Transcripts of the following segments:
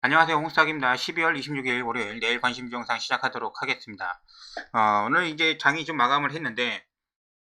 안녕하세요. 홍스탁입니다. 12월 26일 월요일 내일 관심 영상 시작하도록 하겠습니다. 어, 오늘 이제 장이 좀 마감을 했는데,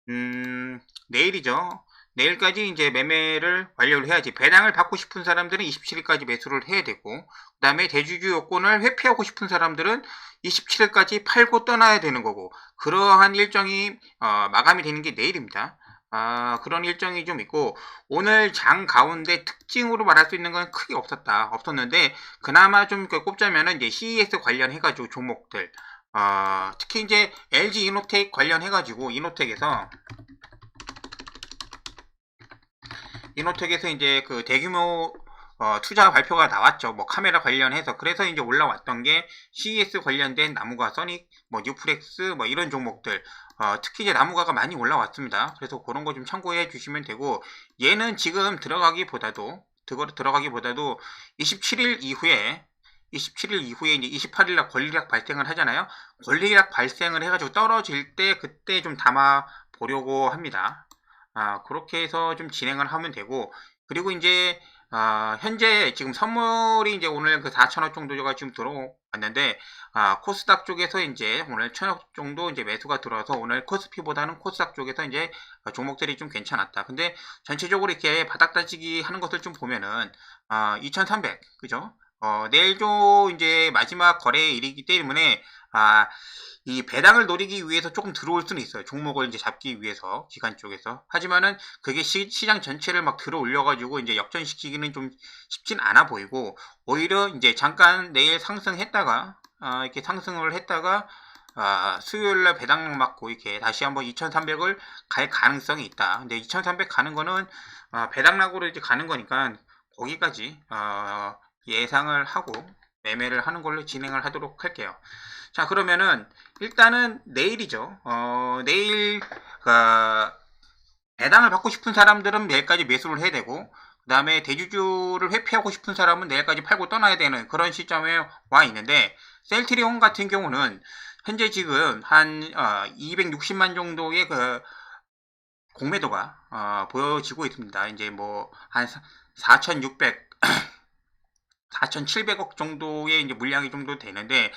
음, 내일이죠. 내일까지 이제 매매를 완료를 해야지. 배당을 받고 싶은 사람들은 27일까지 매수를 해야 되고, 그 다음에 대주주 요건을 회피하고 싶은 사람들은 27일까지 팔고 떠나야 되는 거고, 그러한 일정이 어, 마감이 되는 게 내일입니다. 아, 그런 일정이 좀 있고, 오늘 장 가운데 특징으로 말할 수 있는 건 크게 없었다. 없었는데, 그나마 좀그 꼽자면은 이제 CES 관련해가지고 종목들, 어, 특히 이제 LG 이노텍 관련해가지고, 이노텍에서, 이노텍에서 이제 그 대규모 어, 투자 발표가 나왔죠. 뭐 카메라 관련해서 그래서 이제 올라왔던 게 CES 관련된 나무가 써닉, 뭐 뉴프렉스 뭐 이런 종목들 어, 특히 이제 나무가가 많이 올라왔습니다. 그래서 그런 거 좀 참고해 주시면 되고 얘는 지금 들어가기보다도 들어 들어가기보다도 27일 이후에 27일 이후에 이제 28일 날 권리락 발생을 하잖아요. 권리락 발생을 해가지고 떨어질 때 그때 좀 담아 보려고 합니다. 아, 그렇게 해서 좀 진행을 하면 되고, 그리고 이제, 아, 현재 지금 선물이 이제 오늘 그 4천억 정도가 지금 들어왔는데, 아, 코스닥 쪽에서 이제 오늘 천억 정도 이제 매수가 들어와서 오늘 코스피보다는 코스닥 쪽에서 이제 종목들이 좀 괜찮았다. 근데 전체적으로 이렇게 바닥 다지기 하는 것을 좀 보면은, 아, 2300, 그죠? 어, 내일도 이제 마지막 거래일이기 때문에, 아, 이 배당을 노리기 위해서 조금 들어올 수는 있어요. 종목을 이제 잡기 위해서 기관 쪽에서. 하지만은 그게 시, 장 전체를 막 들어 올려가지고 이제 역전시키기는 좀 쉽진 않아 보이고 오히려 이제 잠깐 내일 상승했다가 아, 이렇게 상승을 했다가 아, 수요일날 배당 맞고 이렇게 다시 한번 2,300을 갈 가능성이 있다. 근데 2,300 가는 거는 아, 배당락으로 이제 가는 거니까 거기까지 아, 예상을 하고 매매를 하는 걸로 진행을 하도록 할게요. 자 그러면은 일단은 내일이죠. 어, 내일 그 배당을 받고 싶은 사람들은 내일까지 매수를 해야 되고 그 다음에 대주주를 회피하고 싶은 사람은 내일까지 팔고 떠나야 되는 그런 시점에 와 있는데 셀트리온 같은 경우는 현재 지금 한 어, 260만 정도의 그 공매도가 어, 보여지고 있습니다. 이제 뭐 한 4,600, 4,700억 정도의 이제 물량이 정도 되는데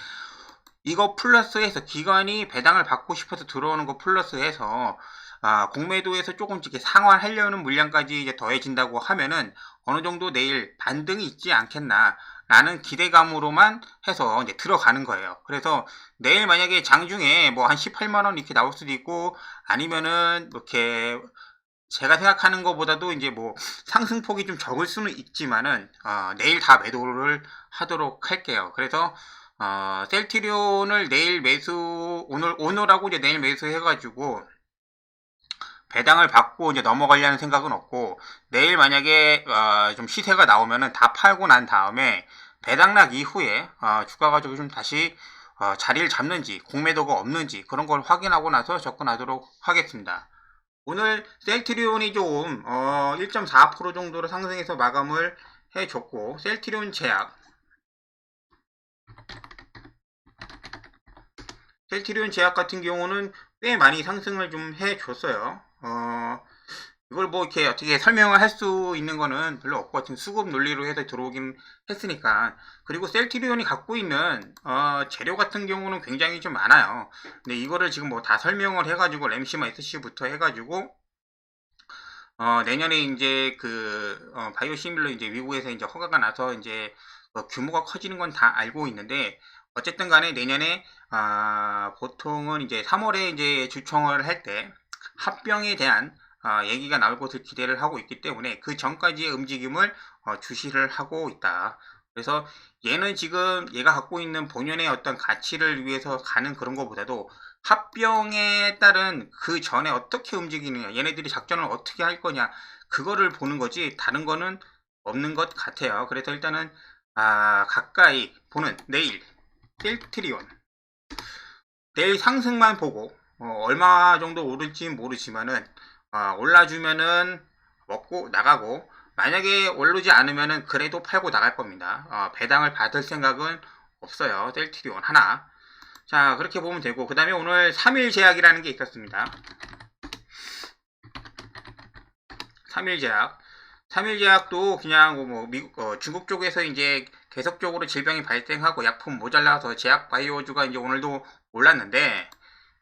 이거 플러스해서 기관이 배당을 받고 싶어서 들어오는 거 플러스해서 아, 공매도에서 조금씩 상환하려는 물량까지 이제 더해진다고 하면은 어느 정도 내일 반등이 있지 않겠나 라는 기대감으로만 해서 이제 들어가는 거예요. 그래서 내일 만약에 장중에 뭐 한 18만원 이렇게 나올 수도 있고 아니면은 이렇게 제가 생각하는 것보다도 이제 뭐 상승폭이 좀 적을 수는 있지만은 어, 내일 다 매도를 하도록 할게요. 그래서 어, 셀트리온을 내일 매수, 오늘, 오늘하고 이제 내일 매수해가지고, 배당을 받고 이제 넘어가려는 생각은 없고, 내일 만약에, 어, 좀 시세가 나오면은 다 팔고 난 다음에, 배당락 이후에, 어, 주가 가지고 좀 다시, 어, 자리를 잡는지, 공매도가 없는지, 그런 걸 확인하고 나서 접근하도록 하겠습니다. 오늘 셀트리온이 좀, 어, 1.4% 정도로 상승해서 마감을 해줬고, 셀트리온 제약, 셀트리온 제약 같은 경우는 꽤 많이 상승을 좀 해줬어요. 어, 이걸 뭐 이렇게 어떻게 설명을 할 수 있는 거는 별로 없고 같은 수급 논리로 해서 들어오긴 했으니까 그리고 셀트리온이 갖고 있는 어, 재료 같은 경우는 굉장히 좀 많아요. 근데 이거를 지금 뭐 다 설명을 해가지고 램시마 SC부터 해가지고 어, 내년에 이제 그 어, 바이오 시밀러 이제 미국에서 이제 허가가 나서 이제 어, 규모가 커지는 건 다 알고 있는데 어쨌든 간에 내년에 아, 보통은 이제 3월에 이제 주총을 할 때 합병에 대한 아, 얘기가 나올 것을 기대를 하고 있기 때문에 그 전까지의 움직임을 어, 주시를 하고 있다. 그래서 얘는 지금 얘가 갖고 있는 본연의 어떤 가치를 위해서 가는 그런 것보다도 합병에 따른 그 전에 어떻게 움직이느냐, 얘네들이 작전을 어떻게 할 거냐, 그거를 보는 거지 다른 거는 없는 것 같아요. 그래서 일단은 아, 가까이 보는 내일 1트리온 내일 상승만 보고 어, 얼마 정도 오를지 모르지만은 어, 올라주면은 먹고 나가고 만약에 오르지 않으면은 그래도 팔고 나갈 겁니다. 어, 배당을 받을 생각은 없어요. 셀트리온 하나. 자 그렇게 보면 되고 그 다음에 오늘 3일 제약이라는 게 있었습니다. 3일 제약 삼일제약도 그냥 뭐 미국 어, 중국 쪽에서 이제 계속적으로 질병이 발생하고 약품 모자라서 제약 바이오주가 이제 오늘도 올랐는데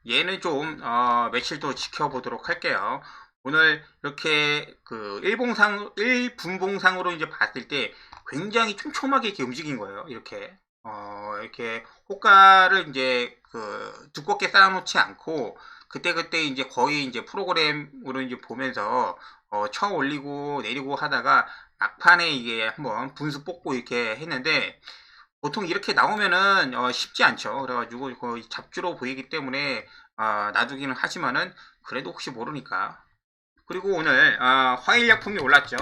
얘는 좀 어, 며칠 더 지켜보도록 할게요. 오늘 이렇게 그 일봉상 일분봉상으로 이제 봤을 때 굉장히 촘촘하게 이렇게 움직인 거예요. 이렇게 어, 이렇게 호가를 이제 그 두껍게 쌓아놓지 않고 그때그때 이제 거의 이제 프로그램으로 이제 보면서 어, 쳐 올리고 내리고 하다가 막판에 이게 한번 분수 뽑고 이렇게 했는데 보통 이렇게 나오면은 어, 쉽지 않죠. 그래가지고 거의 잡주로 보이기 때문에 어, 놔두기는 하지만은 그래도 혹시 모르니까. 그리고 오늘 어, 화일약품이 올랐죠.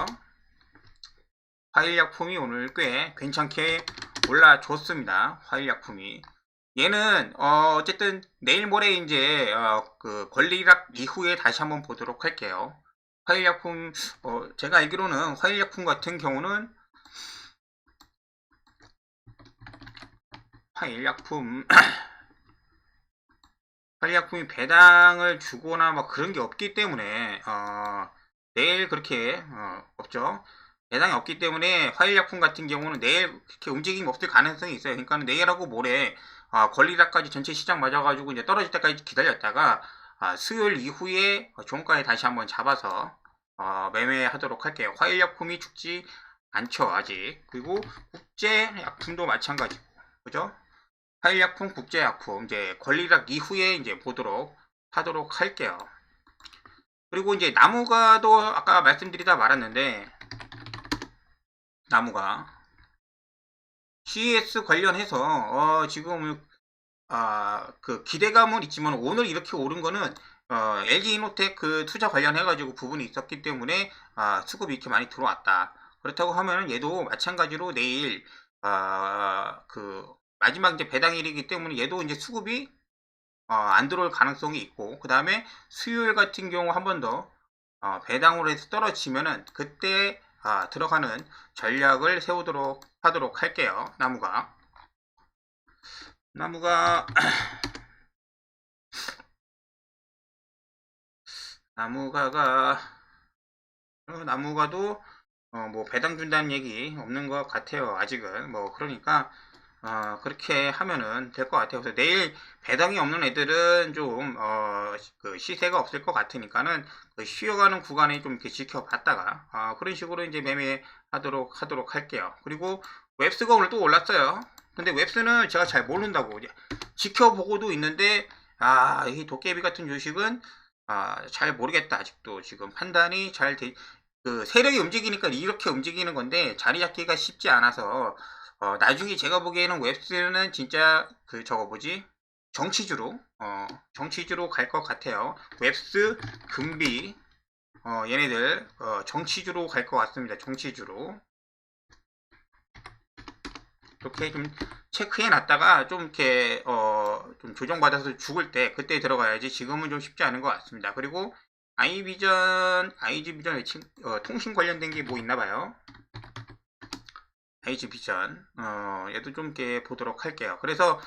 화일약품이 오늘 꽤 괜찮게 올라줬습니다. 화일약품이. 얘는 어, 어쨌든 내일 모레 이제 어, 그 권리락 이후에 다시 한번 보도록 할게요. 화일약품 어, 제가 알기로는 화일약품 같은 경우는 화일약품 화일약품이 배당을 주거나 뭐 그런 게 없기 때문에 어, 내일 그렇게 어, 없죠. 배당이 없기 때문에 화일약품 같은 경우는 내일 그렇게 움직임이 없을 가능성이 있어요. 그러니까 내일하고 모레 아, 권리락까지 전체 시장 맞아가지고 이제 떨어질 때까지 기다렸다가 아, 수요일 이후에 종가에 다시 한번 잡아서 어, 매매하도록 할게요. 화일약품이 죽지 않죠 아직. 그리고 국제약품도 마찬가지고 그죠? 화일약품, 국제약품 이제 권리락 이후에 이제 보도록 하도록 할게요. 그리고 이제 나무가도 아까 말씀드리다 말았는데 나무가 CES 관련해서 어, 지금 아, 그 기대감은 있지만 오늘 이렇게 오른 거는 어, LG 이노텍 그 투자 관련해 가지고 부분이 있었기 때문에 아, 수급이 이렇게 많이 들어왔다. 그렇다고 하면 얘도 마찬가지로 내일 아, 그 마지막 이제 배당일이기 때문에 얘도 이제 수급이 어, 안 들어올 가능성이 있고 그 다음에 수요일 같은 경우 한 번 더 어, 배당으로 해서 떨어지면은 그때 아, 들어가는 전략을 세우도록 하도록 할게요. 나무가 나무가 나무가가 어, 나무가도 어, 뭐 배당 준다는 얘기 없는 것 같아요. 아직은 뭐 그러니까 어, 그렇게 하면은 될 것 같아요. 그래서 내일 배당이 없는 애들은 좀, 어, 그 시세가 없을 것 같으니까는 그 쉬어가는 구간에 좀 이렇게 지켜봤다가, 어, 그런 식으로 이제 매매하도록 하도록 할게요. 그리고 웹스가 오늘 또 올랐어요. 근데 웹스는 제가 잘 모른다고. 지켜보고도 있는데, 아, 이 도깨비 같은 주식은, 아, 잘 모르겠다. 아직도 지금 판단이 잘 돼, 그 세력이 움직이니까 이렇게 움직이는 건데 자리 잡기가 쉽지 않아서 어, 나중에 제가 보기에는 웹스는 진짜 그 저거 뭐지 정치주로 어, 정치주로 갈 것 같아요. 웹스, 금비 어, 얘네들 어, 정치주로 갈 것 같습니다. 정치주로 이렇게 좀 체크해 놨다가 좀 이렇게 어, 좀 조정받아서 죽을 때 그때 들어가야지 지금은 좀 쉽지 않은 것 같습니다. 그리고 아이비전, 아이지비전 어, 통신 관련된 게 뭐 있나 봐요. 아이지비전, 어, 얘도 좀 이렇게 보도록 할게요. 그래서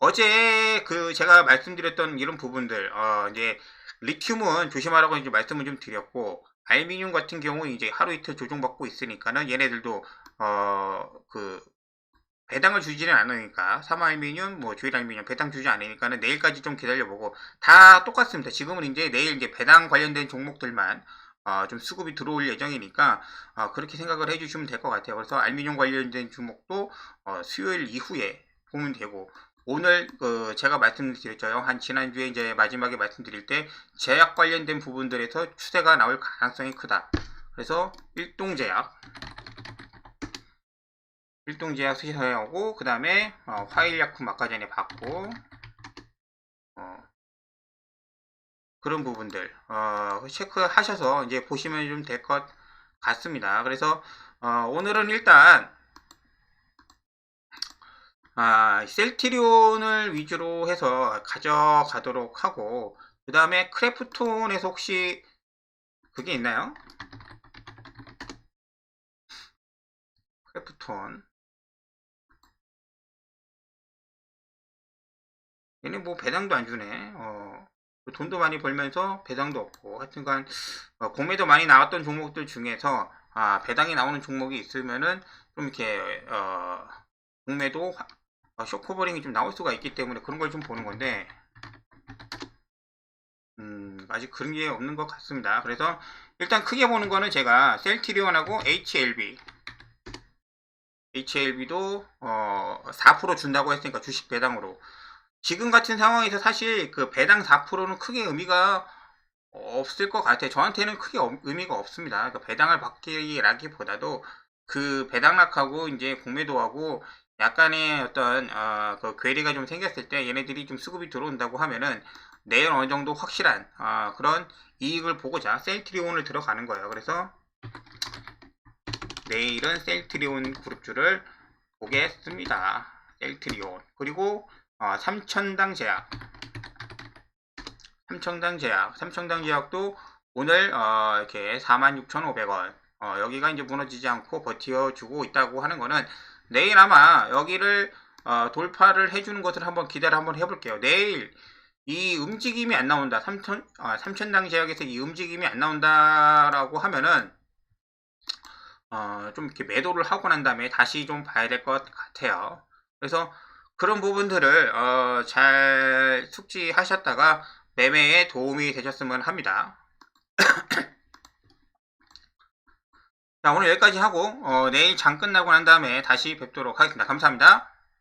어제 그 제가 말씀드렸던 이런 부분들, 어, 이제 리튬은 조심하라고 이제 말씀을 좀 드렸고, 알미늄 같은 경우 이제 하루 이틀 조정받고 있으니까는 얘네들도 어, 그 배당을 주지는 않으니까 삼알미늄, 뭐 주일알미늄 배당 주지 않으니까는 내일까지 좀 기다려보고 다 똑같습니다. 지금은 이제 내일 이제 배당 관련된 종목들만 어, 좀 수급이 들어올 예정이니까 어, 그렇게 생각을 해주시면 될 것 같아요. 그래서 알미늄 관련된 종목도 어, 수요일 이후에 보면 되고 오늘 그 제가 말씀드렸죠. 한 지난주에 이제 마지막에 말씀드릴 때 제약 관련된 부분들에서 추세가 나올 가능성이 크다. 그래서 일동제약 일동제약 수시사하고 그 다음에 어, 화일약품 아까 전에 봤고 어, 그런 부분들 어, 체크하셔서 이제 보시면 좀 될 것 같습니다. 그래서 어, 오늘은 일단 아, 셀티리온을 위주로 해서 가져가도록 하고 그 다음에 크래프톤에서 혹시 그게 있나요? 크래프톤 얘는 뭐 배당도 안 주네. 어, 돈도 많이 벌면서 배당도 없고 하여튼간 어, 공매도 많이 나왔던 종목들 중에서 아, 배당이 나오는 종목이 있으면은 좀 이렇게 어, 공매도 화- 어, 쇼커버링이 좀 나올 수가 있기 때문에 그런 걸 좀 보는 건데 음, 아직 그런 게 없는 것 같습니다. 그래서 일단 크게 보는 거는 제가 셀트리온하고 HLB HLB도 어, 4% 준다고 했으니까 주식 배당으로 지금 같은 상황에서 사실 그 배당 4%는 크게 의미가 없을 것 같아요. 저한테는 크게 어- 의미가 없습니다. 그러니까 배당을 받기라기보다도 그 배당락하고 이제 공매도하고 약간의 어떤 어, 그 괴리가 좀 생겼을 때 얘네들이 좀 수급이 들어온다고 하면은 내일 어느 정도 확실한 어, 그런 이익을 보고자 셀트리온을 들어가는 거예요. 그래서 내일은 셀트리온 그룹주를 보겠습니다. 셀트리온 그리고 어, 삼천당 제약 삼천당 제약 삼천당 제약도 오늘 어, 이렇게 46,500원 어, 여기가 이제 무너지지 않고 버티어주고 있다고 하는 거는 내일 아마 여기를 어, 돌파를 해주는 것을 한번 기대를 한번 해볼게요. 내일 이 움직임이 안 나온다. 삼천 아, 삼천당 제약에서 이 움직임이 안 나온다라고 하면은 어, 좀 이렇게 매도를 하고 난 다음에 다시 좀 봐야 될 것 같아요. 그래서 그런 부분들을 어, 잘 숙지하셨다가 매매에 도움이 되셨으면 합니다. 자, 오늘 여기까지 하고 어, 내일 장 끝나고 난 다음에 다시 뵙도록 하겠습니다. 감사합니다.